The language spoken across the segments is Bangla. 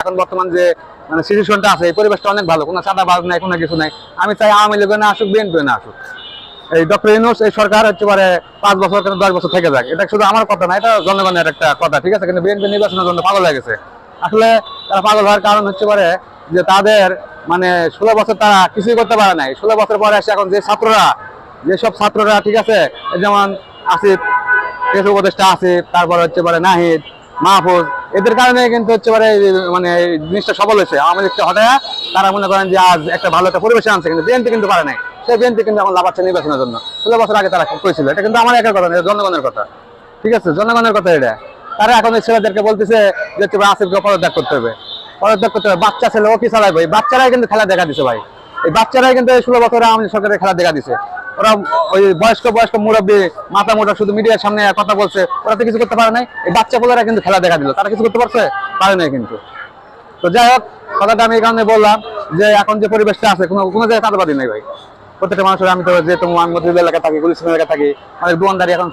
এখন বর্তমান যে মানে সিচুয়েশনটা আছে, এই পরিবেশটা অনেক ভালো। কোনো চাঁদা বাজ নাই, কোনো কিছু নাই। আমি চাই আওয়ামী লীগ না আসুক বিএনপি না আসুক। এই ডক্টর ইউনুস এই সরকার হচ্ছে পারে পাঁচ বছর কিন্তু দশ বছর থেকে যাক। এটা শুধু আমার কথা না, এটা জনগণের একটা কথা, ঠিক আছে? কিন্তু বিএনপি নির্বাচনের জন্য পাগল হয়ে গেছে। আসলে তারা পাগল হওয়ার কারণ হচ্ছে পারে যে তাদের মানে ষোলো বছর তারা কিছুই করতে পারে নাই। ষোলো বছর পরে এসে এখন যে ছাত্ররা যেসব ছাত্ররা, ঠিক আছে? যেমন আসিফ দেশ উপদেষ্টা আসিফ, তারপর হচ্ছে পারে নাহিদ, মাহফুজ এদের কারণে কিন্তু হচ্ছে পারে মানে জিনিসটা সফল হয়েছে। লীগকে হঠাৎ তারা মনে করেন যে আজ একটা ভালো একটা পরিবেশে আনছে, কিন্তু বিএনপি কিন্তু পারে নাই। সেই বিএনপি কিন্তু এখন লাভাচ্ছে নির্বাচনের জন্য। ষোলো বছর আগে তারা করেছিল। এটা কিন্তু আমার একার কথা না জনগণের কথা। ঠিক আছে? জনগণের কথা এটা। তারা এখন ছেলেদেরকে বলতেছে যে হচ্ছে আসিফকে পদত্যাগ করতে হবে। পদত্যাগ করতে হবে। বাচ্চা ছেলে, ও কি চালায় ভাই? বাচ্চারাই কিন্তু খেলা দেখা দিছে ভাই। এই বাচ্চারাই কিন্তু ষোলো বছরে আওয়ামী সরকারের খেলা দেখা দিছে। ওরা ওই বয়স্ক বয়স্ক মুরব্বী, মাথা মোটা, শুধু মিডিয়ার সামনে কথা বলছে, ওরা তো কিছু করতে পারে নাই। এই বাচ্চা পোলারা কিন্তু খেলা দেখা দিল। তারা কিছু করতে পারছে? পারে নাই কিন্তু। তো যাই হোক, কথাটা আমি এই কারণে বললাম যে এখন যে পরিবেশটা আছে, কোনো কোনো জায়গায় চাঁদাবাদি নেই ভাই। প্রত্যেকটা মানুষের আমি তো যেহেতু আমি মধ্যবিদ এলাকায় থাকি গুলিস্তান এলাকায় থাকি অনেক দোকানদারি এখন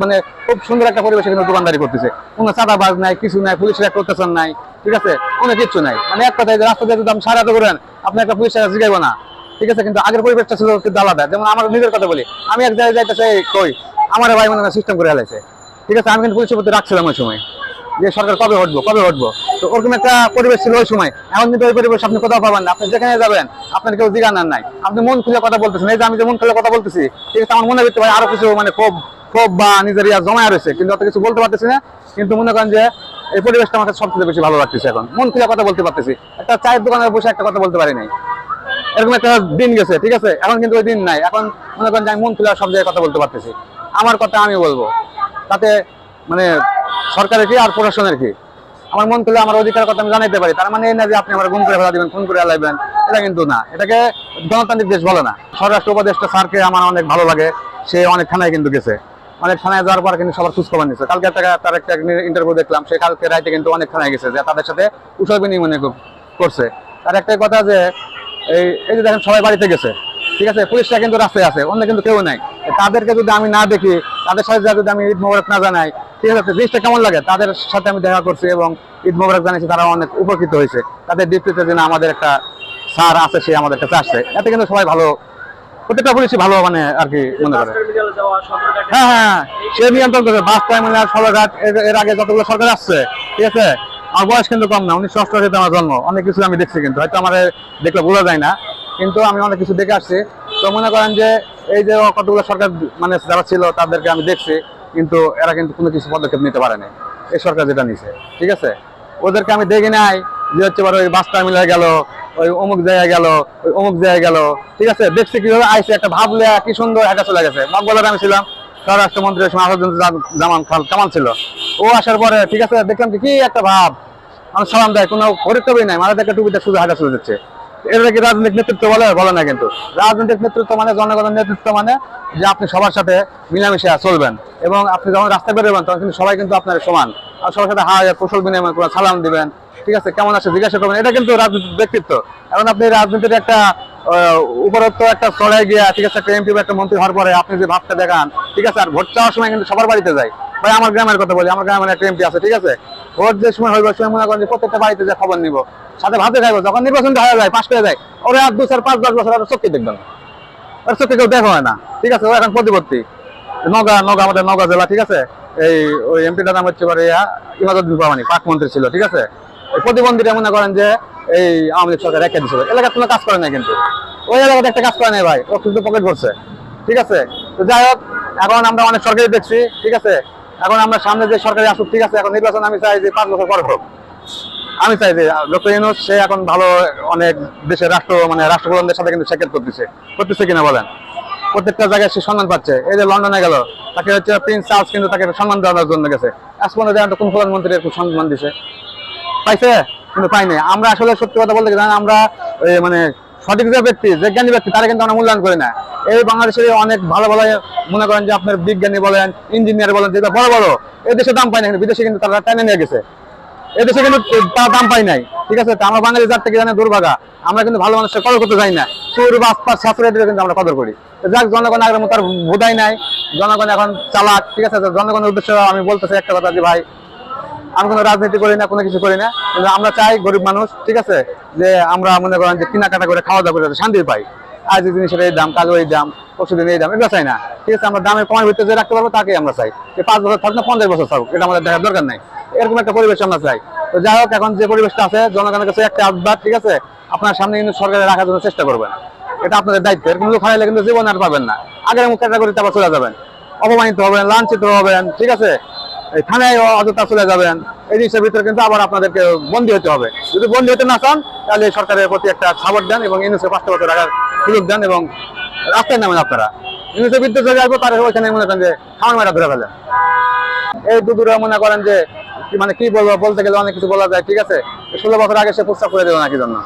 মানে খুব সুন্দর একটা পরিবেশে কিন্তু দোকানদারি করতেছে। কোনো চাঁদাবাজ নাই, কিছু নাই পুলিশের একটা প্রত্যাশন নাই, ঠিক আছে? কোনো কিচ্ছু নাই। মানে এক কথায় যে রাস্তা দিয়ে যদি আপনি সারা করেন আপনি একটা পুলিশের কাছে জিগাইবো না। ঠিক আছে, কিন্তু আগের পরিবেশটা ছিল কিন্তু আলাদা। যেমন আমার নিজের কথা বলি, আমি এক জায়গায় যাইতে চাই, কই? আমার ভাই মনে সিস্টেম করে হেলাইছে ঠিক আছে, আমি কিন্তু পুলিশের প্রতি রাখছিলাম ওই সময়, যে সরকার কবে হটবো কবে হটবো। তো ওরকম একটা পরিবেশ ছিল ওই সময়। এখন কিন্তু ওই পরিবেশ আপনি কোথাও পাবেন না। আপনি যেখানে যাবেন, আপনার কেউ জিজ্ঞানার নাই। আপনি মন খুলে কথা বলতেছেন। এই যে আমি যে মন খুলে কথা বলতেছি, ঠিক আছে, আমার মনে ভিতরে ভাই আরও কিছু মানে ক্ষোভ ক্ষোভ বা নিজের ইয়া জমায় রয়েছে। কিন্তু অত কিছু বলতে পারতেছি না। কিন্তু মনে করেন যে এই পরিবেশটা আমাকে সবচেয়ে বেশি ভালো লাগতেছে এখন। মন খুলে কথা বলতে পারতেছি। একটা চায়ের দোকানে বসে একটা কথা বলতে পারি নাই। এরকম একটা দিন গেছে, ঠিক আছে? এখন কিন্তু ওই দিন নাই। এখন মনে করেন আমি মন খুলে সব জায়গায় কথা বলতে পারতেছি। আমার কথা আমি বলব। তাতে মানে সরকারের কি আর প্রশাসনের কি? আমার মন খুলে আমার অধিকার কথা আমি জানাইতে পারি। তার মানে এই না যে আপনি আমার গুম করে ফেলা দিবেন, খুন করে ফেলাইবেন এটা কিন্তু না। এটাকে গণতান্ত্রিক দেশ বলে না। স্বরাষ্ট্র উপদেষ্টা স্যারকে আমার অনেক ভালো লাগে। সে অনেক থানায় কিন্তু গেছে। অনেক থানায় যাওয়ার পর কিন্তু সবার খোঁজ খবর নিচ্ছে কালকে একটা তার একটা ইন্টারভিউ দেখলাম। সে কালকে রাইতে কিন্তু অনেক থানায় গেছে যে তাদের সাথে কুশল বিনিময় করছে। তার একটাই কথা যে এই এই যে দেখেন, সবাই বাড়িতে গেছে। ঠিক আছে? পুলিশরা কিন্তু রাস্তায় আছে, অন্য কিন্তু কেউ নাই। তাদেরকে যদি আমি না দেখি, তাদের সাথে যদি আমি ঈদ মোবারক না জানাই, ঠিক আছে? জিনিসটা কেমন লাগে? তাদের সাথে আমি দেখা করছি এবং ঈদ মোবারক জানিয়েছি, তারা অনেক উপকৃত হয়েছে। তাদের ডিপ্টিতে যেন আমাদের একটা স্যার আছে, সে আমাদের কাছে আসছে। এতে কিন্তু সবাই ভালো, প্রত্যেকটা পুলিশই ভালো মানে আর কি মনে করে। সদরঘাটে হ্যাঁ হ্যাঁ। সে নিয়ন্ত্রণ করছে। বাস টার্মিনাল সরঘাট এর- এর আগে যতগুলো সরকার আসছে, ঠিক আছে? আমার বয়স কিন্তু কম না উনিশশো অষ্টআশিতে আমার জন্ম অনেক কিছু আমি দেখছি কিন্তু, হয়তো আমার দেখলে বোঝা যায় না। কিন্তু আমি অনেক কিছু দেখে আসছি। তো মনে করেন যে এই যে কতগুলো সরকার মানে যারা ছিল, তাদেরকে আমি দেখছি, কিন্তু এরা কিন্তু কোনো কিছু পদক্ষেপ নিতে পারেনি এই সরকার যেটা নিছে, ঠিক আছে? ওদেরকে আমি দেখি নাই যে হচ্ছে বড় ওই বাস টার্মিনালে গেল, ওই অমুক জায়গায় গেল, ওই অমুক জায়গায় গেল, ঠিক আছে? দেখছি কীভাবে আইসে একটা ভাব ভাবলে কি সুন্দর হেঁটে চলে গেছে। মঙ্গলের আমি ছিলাম, স্বরাষ্ট্রমন্ত্রী আসাদুল জামান খান কামাল ছিল। ও আসার পরে, ঠিক আছে, দেখলাম কি একটা ভাব। আমার সালাম দেয়, কোনো পরিক্রমই নাই মারা দেখে টুপিতে শুধু হাঁটা চলে যাচ্ছে এটা কি রাজনৈতিক নেতৃত্ব বলে? বলে না কিন্তু। রাজনৈতিক নেতৃত্ব মানে জনগণের নেতৃত্ব মানে যে আপনি সবার সাথে মিলামিশে চলবেন। এবং আপনি যখন রাস্তায় বেরোবেন তখন কিন্তু সবাই কিন্তু আপনার সমান। আর সবার সাথে হায়, কৌশল বিনিময় করে সালাম দিবেন। ঠিক আছে, কেমন আছে, জিজ্ঞাসা করবেন। এটা কিন্তু রাজনৈতিক ব্যক্তিত্ব। এখন আপনি রাজনীতির একটা উপরত্ব একটা চড়াই গিয়া, ঠিক আছে, একটা এমপি একটা মন্ত্রী হওয়ার পরে আপনি যে ভাবটা দেখান, ঠিক আছে, আর ভোট চাওয়ার সময় কিন্তু সবার বাড়িতে যায়। ভাই, আমার গ্রামের কথা বলি, আমার গ্রামের একটা এমপি আছে, ঠিক আছে? ভোট যে সময় হইব সময় মনে করেন যে প্রত্যেকটা বাড়িতে যে খবর নিব, সাথে ভাতে খাইবো, যখন নির্বাচনটা হয়ে যায়, পাশ পেয়ে যায়, ওরা আর দু চার পাঁচ দশ বছর আর চোখে দেখবেন ওর চোখে কেউ দেখা হয় না, ঠিক আছে? ও এখন প্রতিপত্তি। নগা নগা, আমাদের নগা জেলা, ঠিক আছে? এই ওই এমপিটার নাম হচ্ছে ইমাদুদ্দিন পামানি পাক মন্ত্রী ছিল, ঠিক আছে? প্রতিবন্ধীরা মনে করেন যে এই আওয়ামী লীগ সরকার রেখে দিছিল। এলাকার কোনো কাজ করে না কিন্তু। ওই এলাকাতে একটা কাজ করে নাই ভাই, ও কিন্তু পকেট করছে ঠিক আছে? তো যাই হোক, এখন আমরা অনেক সরকারি দেখছি, ঠিক আছে? এখন আমরা সামনে যে সরকারি আসুক ঠিক আছে, এখন নির্বাচন আমি চাই যে পাঁচ বছর পরে হোক। আমি চাই যে ডক্টর সে এখন ভালো অনেক দেশের রাষ্ট্র মানে রাষ্ট্রপ্রধানদের সাথে কিন্তু সাক্ষাৎ করতেছে। করতেছে কিনা বলেন? প্রত্যেকটা জায়গায় সে সম্মান পাচ্ছে। এই যে লন্ডনে গেল, তাকে হচ্ছে প্রিন্স চার্লস কিন্তু তাকে সম্মান দেওয়ার জন্য গেছে। আজ পর্যন্ত কোন প্রধানমন্ত্রী এরকম সম্মান দিছে? পাইছে? কিন্তু পাইনি। আমরা আসলে সত্যি কথা বলতে গেলে আমরা মানে সঠিক যে ব্যক্তি, যে জ্ঞানী ব্যক্তি, তারা কিন্তু আমরা মূল্যায়ন করি না। এই বাংলাদেশের অনেক ভালো ভালো মনে করেন যে আপনার বিজ্ঞানী বলেন ইঞ্জিনিয়ার বলেন যেটা বড় বড়, এই দেশে দাম পায় না কিন্তু, বিদেশে কিন্তু তারা টেনে নিয়ে গেছে। এদেশে কিন্তু তারা দাম পাই নাই, ঠিক আছে? আমরা বাঙালি জাত থেকে জানে দুর্ভাগা, আমরা কিন্তু ভালো মানুষের কদর করতে যাই না। চোর বাসপাস ছাত্রদের কিন্তু আমরা কদর করি। যাক, জনগণ আগের মতো আর বোধাই নাই, জনগণ এখন চালাক, ঠিক আছে? জনগণের উদ্দেশ্যে আমি বলতেছি একটা কথা যে ভাই আমি কোনো রাজনীতি করি না, কোনো কিছু করি না। কিন্তু আমরা চাই গরিব মানুষ, ঠিক আছে? যে আমরা মনে করেন যে কেনাকাটা করে খাওয়া দাওয়া করে শান্তি পাই। আজ জিনিসের এই দাম কাল ওই দাম দিন এই দাম এটা চাই না। ঠিক আছে, আমরা দামের কমের ভিতরে যে রাখতে পারব তাকে আমরা চাই। যে পাঁচ বছর থাকুক না, পঞ্চাশ বছর থাকুক, এটা আমাদের দেখার দরকার নাই। এরকম একটা পরিবেশ আমরা চাই। তো যাই হোক, এখন যে পরিবেশটা আছে, জনগণের কাছে একটা আহ্বান, ঠিক আছে? আপনার সামনে কিন্তু সরকারে রাখার জন্য চেষ্টা করবেন। এটা আপনাদের দায়িত্ব। এরকম লোক হারাইলে কিন্তু জীবন আর পাবেন না। আগের ক্যাটাগরিতে আবার চলে যাবেন। অপমানিত হবেন, লাঞ্ছিত হবেন, ঠিক আছে? থানায় অযথা চলে যাবেন, এই জিনিসের ভিতরে কিন্তু আবার আপনাদেরকে বন্দী হতে হবে। যদি বন্দী হতে না চান, তাহলে সরকারের প্রতি একটা সাপোর্ট দেন এবং ইউনিসেফ বছর রাখার সুযোগ দেন এবং রাস্তায় নামেন আপনারা। ইউনিসেফ বিদ্যুৎ চলে আসব তারা ওইখানে মনে করেন যে খাওয়ান মেরা ধরে ফেলেন। এই দুদুরা মনে করেন যে মানে কি বলব, বলতে গেলে অনেক কিছু বলা যায়, ঠিক আছে? ষোলো বছর আগে সে প্রস্তাব করে দেবো না কি জন্য।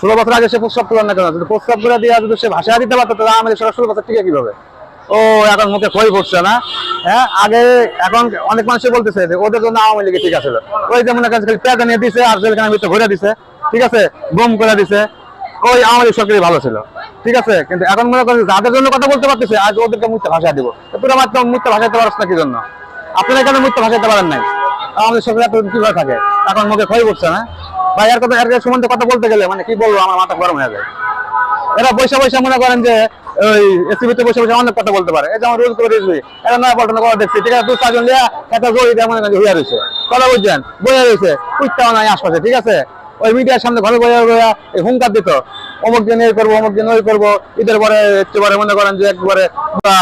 ষোলো বছর আগে সে প্রস্তাব করল না কেন যদি প্রস্তাব করে দিয়ে যদি সে ভাষা দিতে পারতো, তাহলে আমাদের ষোলো বছর টিকে কীভাবে? ও, এখন মুখে খই পড়ছে না? হ্যাঁ আগে এখন অনেক মানুষ বলতেছে যে ওদের জন্য আওয়ামী লীগে ঠিক আছে। ওই যেমন পেঁয়াজা নিয়ে দিছে আর জেলখানার ভিতরে ভরে দিছে, ঠিক আছে? গম করে দিছে। ওই আওয়ামী লীগ সরকারই ভালো ছিল, ঠিক আছে? কিন্তু এখন মনে করেন যাদের জন্য কথা বলতে পারতেছে, আজ ওদেরকে মিথ্যা ভাষা দিব। তোরা মাত্র মিথ্যা ভাষাতে পারছ না কি জন্য? আপনারা কেন মিথ্যা ভাষাতে পারেন নাই। আমাদের সরকার এত কীভাবে থাকে? এখন মুখে খই পড়ছে না। ভাই, এর কথা এর সম্বন্ধে কথা বলতে গেলে মানে কি বলব? আমার মাথা গরম হয়ে যায়। এরা পয়সা পয়সা মনে করেন যে ওই এসিবিতে বসে বসে অনেক কথা বলতে পারে। রোজ করে এরা নয় কথা দেখছি। ঠিক আছে দু চারজন একটা জড়ি মনে হইয়া রয়েছে কথা বুঝছেন? রয়েছে কুইটাও নাই আশপাশে, ঠিক আছে? ওই মিডিয়ার সামনে ঘরে বইয়া বইয়া হুঙ্কার দিত। অমুক দিন এই করব, অমুক দিন ওই করব। ঈদের পরে একেবারে মনে করেন যে একবারে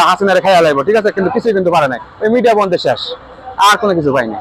হাসিনারে খাইয়া লাগবো ঠিক আছে? কিন্তু কিছুই কিন্তু পারে নাই। ওই মিডিয়া বন্ধে শেষ। আর কোনো কিছু পাইনি